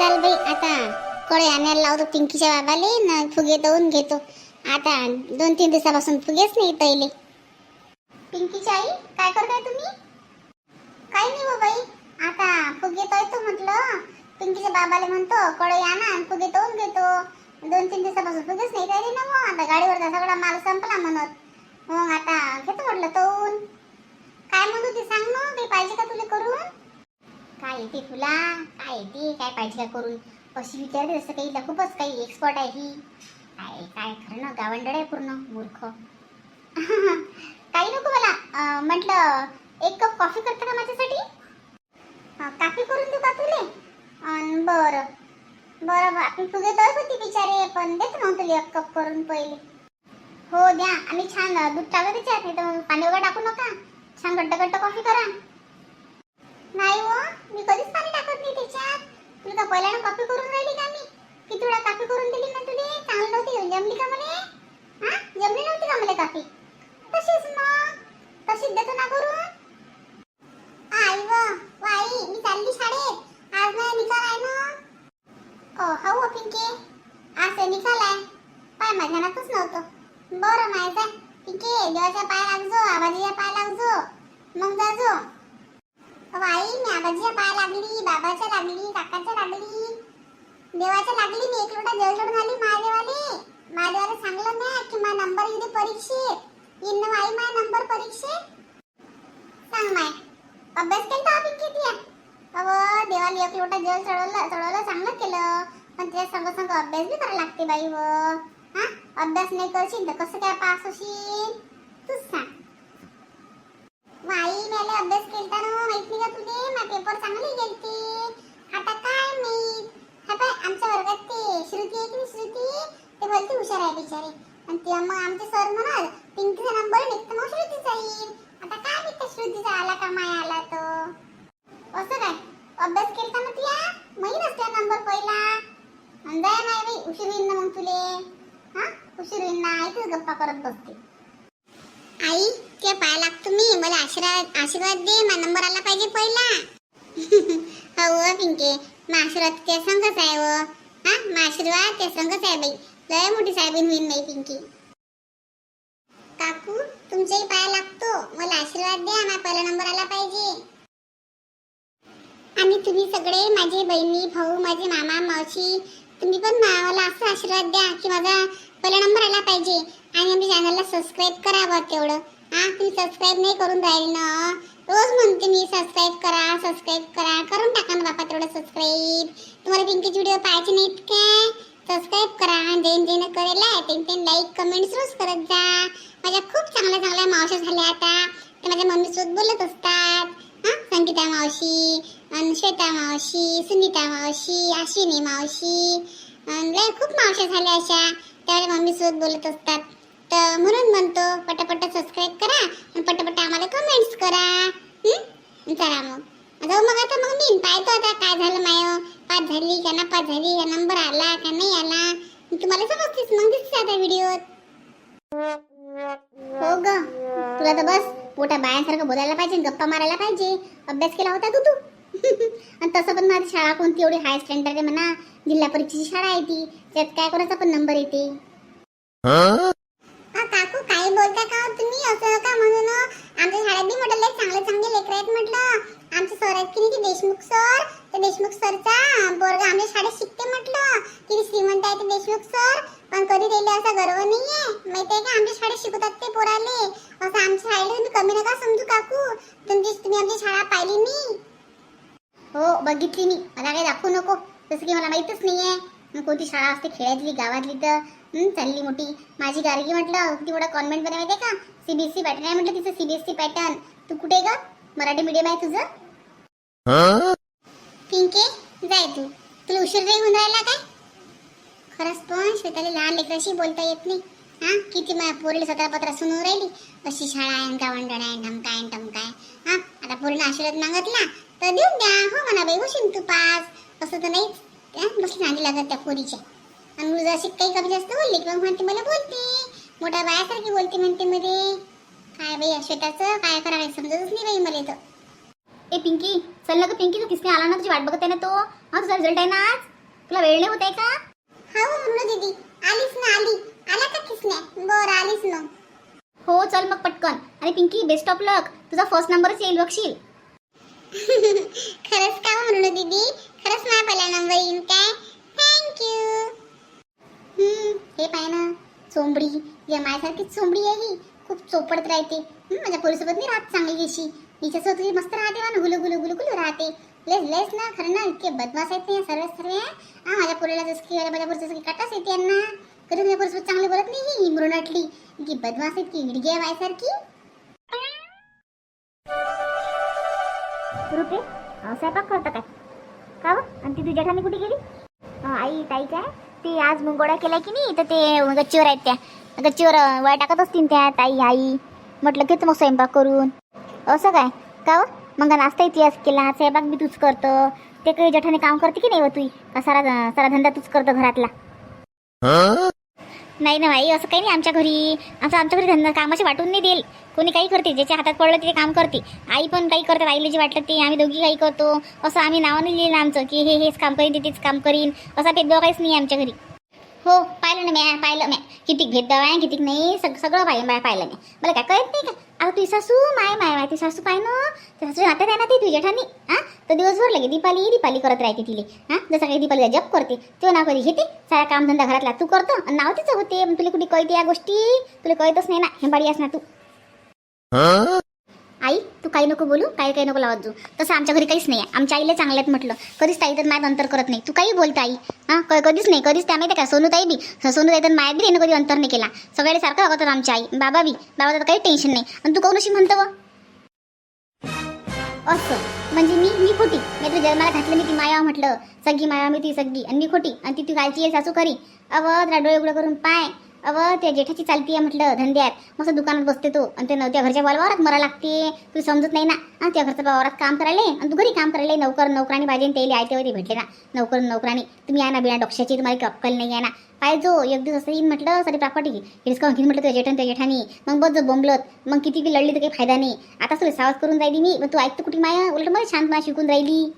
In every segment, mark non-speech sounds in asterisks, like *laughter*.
चल बाई आता कळे आणायला लावतो पिंकीच्या बाबाले ना फुगे दळून घेतो. आता दोन तीन दिवसापासून फुगेच नाही तैले. पिंकीची आई काय करताय तुम्ही? काही नाही हो बाई आता फुगे तळतो म्हटलं. पिंकीच्या बाबाले म्हणतो कळे आणा आणि फुगे तळून घेतो. दोन तीन दिवसापासून फुगेच नाही तैले ना मग. आता गाडीवरचा सगळा माल संपला म्हणत. मग आता घेतो म्हटलं तळून. काय म्हणतो ते सांग मग काही पाहिजे का तुला करून? काय येते तुला? काय येते काय पाहिजे का करून? अशी विचारते असं काही. हिला खूपच काही एक्सपर्ट आहे ही. काय काय खरं ना गावंडळ आहे पूर्ण मूर्ख. *laughs* काही नको मला. म्हटलं एक कप कॉफी करता का माझ्यासाठी? काफी करून देऊ का तुले? बरं. बरं आपण तुझे तळत होती बिचारे पण देत ना हो तुला एक कप करून पहिले. हो द्या. आम्ही छान दूध टाकत त्याच्यात नाही तर पाणी वगैरे टाकू नका. छान घट्ट घट्ट कॉफी करा. कधीच पाणी टाकत नाही त्याच्यात. तुला का पहिल्यानं कॉपी करून राहिली का मी? किती वेळा कॉपी करून दिली ना तुले? चांगली नव्हती जमली का म्हणे हा? जमली नव्हती का मला कॉपी तशीच मग. तशीच देतो ना करून. आई व वाई मी चालली शाळेत. आज माझा निकाल आहे ना ओ हाऊ पिंके? आज निकाल आहे. पाय माझ्या ध्यानातच नव्हतं. बरं माहिती आहे. पिंके देवाच्या पाय लागजो आबाजीच्या पाय लागजो मग जाजो वाई मी आबाजीच्या पाय लागली बाबाच्या लागली काकाच्या लागली. देवाच्या लागली मी एक लोटा जल सोडून आली महादेवाले. महादेवाला सांगलं ना की मा नंबर येऊ दे परीक्षेत. येईन ना वाई माय नंबर परीक्षेत. सांग माय अभ्यास केला आपण किती? अव देवाला एक लोटा जल चढवलं चढवलं चांगलं केलं. पण त्या संग संग अभ्यास बी करायला लागते बाई व. हा? अभ्यास नाही करशील तर कसं काय पास होशील? तूच सांग. वाई मला अभ्यास केलता ना माहीत नाही का तुले? मा पेपर चांगली गेलते. आता काय नाही हा पाय आमच्या वर्गात ते श्रुती आहे की नाही श्रुती? ते बोलते हुशार आहे बिचारे. आणि ते मग आमचे सर म्हणाल पिंकीचा नंबर निघतो मग श्रुती येईल आता काय माहीत त्या श्रुतीचा आला का माय आला तो असं काय अभ्यास केलता ना तुया माहीत असते नंबर पहिला आणि जाय माय बाई उशीर होईन ना मग तुले हा उशीर होईन ना इथेच गप्पा करत बसते आई ते पाय लागतो मी मला आशीर्वाद आशीर्वाद दे मा नंबर आला पाहिजे पहिला. *laughs* हो पिंके. मा आशीर्वाद त्या संघच आहे व. हा मा आशीर्वाद त्या संघच आहे बाई. लय मोठी साहेबीन होईन नाही पिंकी. काकू तुमच्याही पाय लागतो. मला आशीर्वाद द्या मा पहिला नंबर आला पाहिजे. आणि तुम्ही सगळे माझे बहिणी भाऊ माझे मामा मावशी तुम्ही पण मला असं आशीर्वाद द्या की माझा पहिला नंबर आला पाहिजे. आणि आमच्या चॅनलला सबस्क्राईब करा बा तेवढं. हा तुम्ही सबस्क्राईब नाही करून राहिली ना? रोज म्हणते मी सबस्क्राईब करा सबस्क्राईब करा. करून टाका ना बापा तेवढं सबस्क्राईब तुम्हाला पिंकीचे व्हिडिओ पाहायचे नाहीत काय सबस्क्राईब करा. जेन जेन करेल तेन तेन लाईक कमेंट्स रोज करत जा. माझ्या खूप चांगल्या चांगल्या मावश्या झाल्या आता. ते माझ्या मम्मीसोबत बोलत असतात. हां संगीता मावशी आणि श्वेता मावशी सुनीता मावशी आशिनी मावशी लय खूप मावश्या झाल्या अशा. त्या मम्मी सोबत बोलत असतात. तर म्हणून म्हणतो पटापट सबस्क्राईब करा आणि पटापट आम्हाला कमेंट्स करा हं? चला मग. जाऊ मग आता मग मी पाहतो आता काय झालं माय. पास झाली का ना पास झाली का नंबर आला का नाही आला? तुम्हाला समजतेच मग दिसते आता व्हिडिओ हो ग. तुला तर बस मोठ्या बायांसारखं बोलायला पाहिजे गप्पा मारायला पाहिजे. अभ्यास केला होता तू तू. *laughs* आणि तसं पण माझी शाळा कोणती एवढी हाय स्टँडर्ड आहे म्हणा. जिल्हा परिषदेची शाळा आहे ती. त्यात काय कोणाचा पण नंबर येते. काय बोलता का तुम्ही असं का म्हणून आमच्या शाळेत बी म्हटलं चांगले चांगले लेकर आहेत म्हटलं. आमचे सर आहेत की नाही ते देशमुख सर. ते देशमुख सरचा बोरगा आमच्या शाळेत शिकते म्हटलं. किती श्रीमंत आहे ते देशमुख सर. पण कधी दिले असा गर्व नाहीये? माहितीये का आमच्या शाळेत शिकवतात ते पोराले. असं आमच्या शाळेला तुम्ही कमी नका समजू काकू. तुमची तुम्ही आमची शाळा पाहिली नाही. हो बघितली मी मला काही दाखवू नको. जसं की मला माहीतच नाहीये. मग कोणती शाळा असते? खेड्यातली गावातली तर चालली मोठी. माझी गार्गी म्हटलं ती मोठा कॉन्व्हेंटमध्ये आहे का? सीबीएसई पॅटर्न आहे म्हटलं तिचं सीबीएसई पॅटर्न तू कुठे ग? मराठी मीडियम आहे तुझं? पिंके जाय तू. तुला उशीर नाही होऊन राहिला काय? खरंच पण श्वेताला लहान लेकराशी बोलता येत नाही. हा किती माझ्या पोरीला स्वतः पत्र सुनवून राहिली. अशी शाळा आहे गावंडण आहे ढमकाय टमकाय हा आता पोरीला आशीर्वाद मागतला तर देऊन द्या. हो म्हणा बाई होशील तू पास. असं तर नाहीच. बसली नांदी लागत त्या पोरीच्या. आणि मुलं जशी काही कमी जास्त बोलली किंवा म्हणते मला बोलते. मोठ्या बायासारखी बोलते म्हणते मध्ये. काय बाई या श्वेताचं काय करा काही समजतच नाही बाई मला तर ए पिंकी चल ना ग पिंकी तू किसने आला ना तुझी वाट बघत आहे ना तो? हा तुझा रिझल्ट आहे ना आज? तुला वेळ नाही होत आहे का? हा हो म्हणू दीदी. आलीच ना आली. आला का किसने बरं आलीच ना हो चल मग पटकन. आणि पिंकी बेस्ट ऑफ लक तुझा फर्स्ट नंबरच येईल बघशील? *laughs* खरंच का हो म्हणू दीदी खरंच नाही पहिला नंबर येईन काय थँक्यू हम्म, हे पाय ना चोंबडी. या माझ्यासारखीच चोंबडी आहे ही. खूप चोपडत राहते. माझ्या पोरीसोबत नाही राहत चांगली अशी हिच्यासोबत ती मस्त राहते ना गुलू गुलू गुलू गुलू राहते. लेस लेस ना. खरं ना इतके बदमाश आहेत ना सर्व सर्व हा? माझ्या पोरीला जसं की माझ्या पोरीचं जसं की कटास येते यांना. कधी माझ्या पोरीसोबत चांगली बोलत नाही ही? मृणाटली की बदमाश आहेत की हिडगी आहे माझ्यासारखी रुपे अं, स्वयंपाक करता काय? का आणि ती तुझ्या ठाणी कुठे गेली? आई ताई काय? ती आज मुंगोड्या केल्या की नाही तर ते गच्चीवर आहेत त्या. गच्चीवर वाय टाकत असतील त्या ताई आई. म्हटलं घेतो मग स्वयंपाक करून. असं काय? का व? मग नाश्ता इतिहास केला स्वयंपाक बी तूच करतं. ते काही जठाने काम करते की नाही व तुई? का सारा सारा धंदा तूच करतो घरातला? नाही ना बाई असं काही नाही आमच्या घरी. असं आमच्या घरी धंदा कामाचे वाटून नाही देईल. कोणी काही करते ज्याच्या हातात पडलं ते काम करते. आई पण काही करते आईला जे वाटलं ते. आम्ही दोघी काही करतो. असं आम्ही नावं नाही लिहिलं आमचं की हे हेच काम करीन तिथेच तेच काम करीन. असा भेदभाव काहीच नाही आमच्या घरी. हो पाहिलं ना म्या पाहिलं म्या. किती भेदभाव आहे किती नाही सग सगळं पाहिलं म्या पाहिलं मी. मला काय कळत नाही का? आता तुझी सासू माय माय माय ती सासू पाय ना. सासू नात्यात आहे ना ती तुझ्या ठाणी. हा तर दिवसभर लगे दीपाली दीपाली करत राहते तिले. हा? जसं काही दीपालीला जप करते तो नाव कधी घेते? सारा कामधंदा घरातला तू करतो आणि नाव तिचं होते. मग तुला कुठे कळते या गोष्टी? तुला कळतच नाही ना. हेंबाडी आहेस ना तू. आई तू काही नको बोलू काही काही नको लावत जाऊ. तसं आमच्या घरी काहीच नाही आहे आमच्या आईला चांगल्यात म्हटलं. कधीच ताई तर मायात अंतर करत नाही. तू काही बोलता आई. हां? क- कधीच नाही. कधीच त्या माहिती का? सोनूताई बी. सोनूताई तर मायात बी यानं कधी अंतर नाही केला. सगळ्याला सारखं वागवतात आमच्या आई. बाबा बी. बाबा तर काही टेन्शन नाही. आणि तू कोण अशी म्हणतो व? असं. म्हणजे मी मी खोटी. मी तुला जन्माला घातलं मी ती माया म्हटलं सगळी माया मी ती सगळी. आणि मी खोटी. आणि ती ती घालची आहे सासू खरी अव तुला डोळे उघडं करून पाय. अव त्या जेठाची चालती आहे म्हटलं धंद्यात. मस्त दुकानात बसते तो. आणि ते न- त्या घरच्या वालवारात मरा लागते. तुला समजत नाही ना? हा त्या घरच्या वावरात काम करायला. आणि तू घरी काम करायला. नोकर नोकरानी पाहिजे आणि त्याला आयते ते भेटले ना? नोकर नोकरानी तुम्ही आहे ना बिना डोक्षाची तुम्हाला अक्कल नाही आहे ना? पाहिजो एक दिवस असं येईन म्हटलं सरी प्रॉपर्टी डिस्काउंट घेईन म्हटलं त्या जेठण त्या जेठानी. मग बस जो बोंबलत. मग किती बी लढली तर काही फायदा नाही. आता तुला सावध करून राहिली मी. मग तू ऐकतो कुठे माया? उलट मला शांतपणा शिकून राहिली.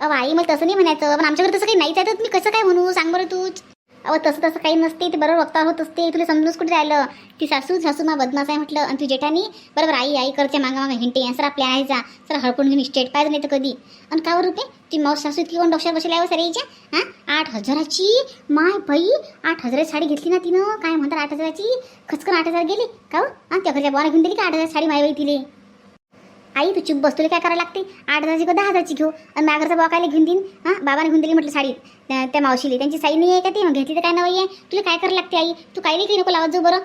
अहो आई मग तसं नाही म्हणायचं. पण आमच्याकडे तसं काही नाहीच आहे. तर मी कसं काय म्हणू? सांग बरं तूच. अहो तसं तसं काही नसते ते बरोबर वक्ता होत असते. तुला समजूनच कुठे राहिलं? ती सासू सासू मा बदमास आहे म्हटलं. आणि तू जेठानी? बरोबर आई आई करच्या मागा मागा. हिंटे सर आपल्या आहे जा. सर हडपून घेऊन स्टेट पाहिजे नाही तर कधी. आणि का रुपये ती माऊस सासू इतकी कोण डॉक्टर बसले आहे हो, सर यायच्या हां? आठ हजाराची? माय बाई आठ हजाराची साडी घेतली ना तिनं? काय म्हणतात आठ हजाराची? खचकन आठ हजार गेली. का हो? हां? त्या घरच्या बोला घेऊन दिली का आठ हजार साडी माय बाई तिले? आई तू चुप बस तुला काय करायला लागते? आठ हजारची किंवा दहा हजारची घेऊ? आणि मागरचा बॉ घेऊन देईन? हां बाबाने घेऊन दिली म्हटलं साडी. त्या त्या मावशीली. त्यांची साई नाही आहे का ती? मग घेतली तर काय नवई आहे? तुला काय करायला लागते आई? तू काही काही नको लावत जाऊ बरं?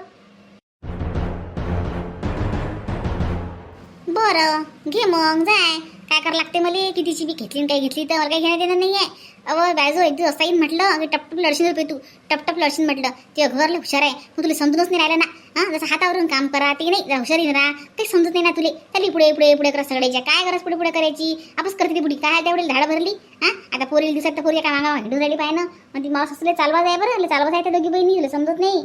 बरं घे मग जाय. काय करायला लागते मला? कितीची बी घेतली काय घेतली? तर मला काही घेण्यात येणार नाही आहे अव बायजो एक दिवस असा येईन म्हटलं की टपटप लढशील रुपये तू. टपटप लढशील म्हटलं. ते घरला हुशार आहे. मग तुला समजूनच नाही राहिलं ना? हां जसं हातावरून काम करा ते नाही? हुशारी राहा काही समजत नाही ना तुले. त्याला पुढे पुढे पुढे करा सगळ्याच्या. काय करास पुढे पुढे करायची? आपस करते ती पुढे. काय त्यावेळी धाड भरली? हां? आता पोरील दिवसात तर पोरी काय मागा हिंडून राहिली पाय ना. मग ती मावस असले चालवा जाय बरं. चालवा जाय त्या दोघी बहिणी. तुला समजत नाही.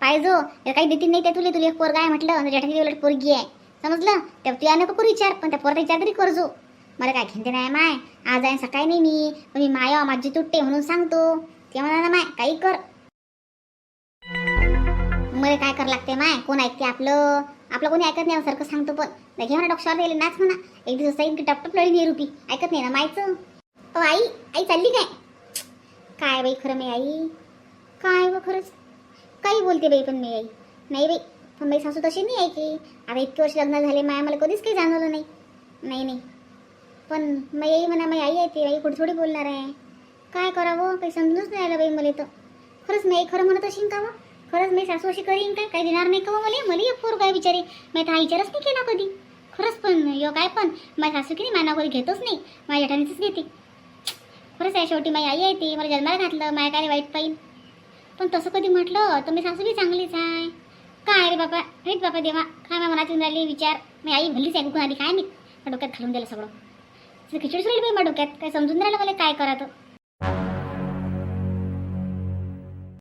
पाहिजो काही देतील नाही त्या तुले. तुला एक पोरगा आहे म्हटलं. आणि जेठाची उलट पोरगी आहे. समजलं? त्या तुला नको करू विचार. पण त्या पोरचा विचार तरी करजो मला काय घेते नाही माय? आज आहे सकाळी नाही मी. पण मी माय माझी तुटते म्हणून सांगतो. ते म्हणा ना माय काही कर. मला काय कर लागते माय? कोण ऐकते आपलं? आपलं कोणी ऐकत नाही सारखं सांगतो पण. नाही घे म्हणा डॉक्टर गेले नाच म्हणा. एक दिवस जाईन की टपटप लढी नाही रुपी. ऐकत नाही ना मायचं? अ आई आई चालली काय? काय बाई खरं मी आई? काय व खरंच? काही बोलते बाई पण मी आई. नाही बाई पण बाई सासू तशी नाही आहे की आता इतके वर्ष लग्न झाले माया मला कधीच काही जाणवलं नाही. नाही नाही. पण मग आई म्हणा मग आई आहे ती आई कुठे थोडी बोलणार आहे? काय करावं? काही समजूनच नाही आलं बाई मला तर खरंच मी आई खरं म्हणत असेल का वं? खरंच मी सासू अशी करीन काय? काही देणार नाही का मग मला? मला एक पोर काय विचारे मी तर हा विचारच नाही केला कधी. खरंच पण यो काय पण. माझ्या सासू किती माना घेतच नाही. माझ्या जेठानीच घेते. खरंच आहे शेवटी माझी आई आहे ती मला जन्माला घातलं माझ्या काय वाईट पाहिजे पण तसं कधी म्हटलं तर मी सासू बी चांगलीच आहे. काय रे बाबा हेच बाबा देवा. काय माझ्या मनात येऊन राहिली? विचार. मी आई भल्लीच आहे आली काय मी? डोक्यात घालून दिलं सगळं. खिचडी सुरली बाई माझ्या डोक्यात काय समजून राहिलं मला काय करा तर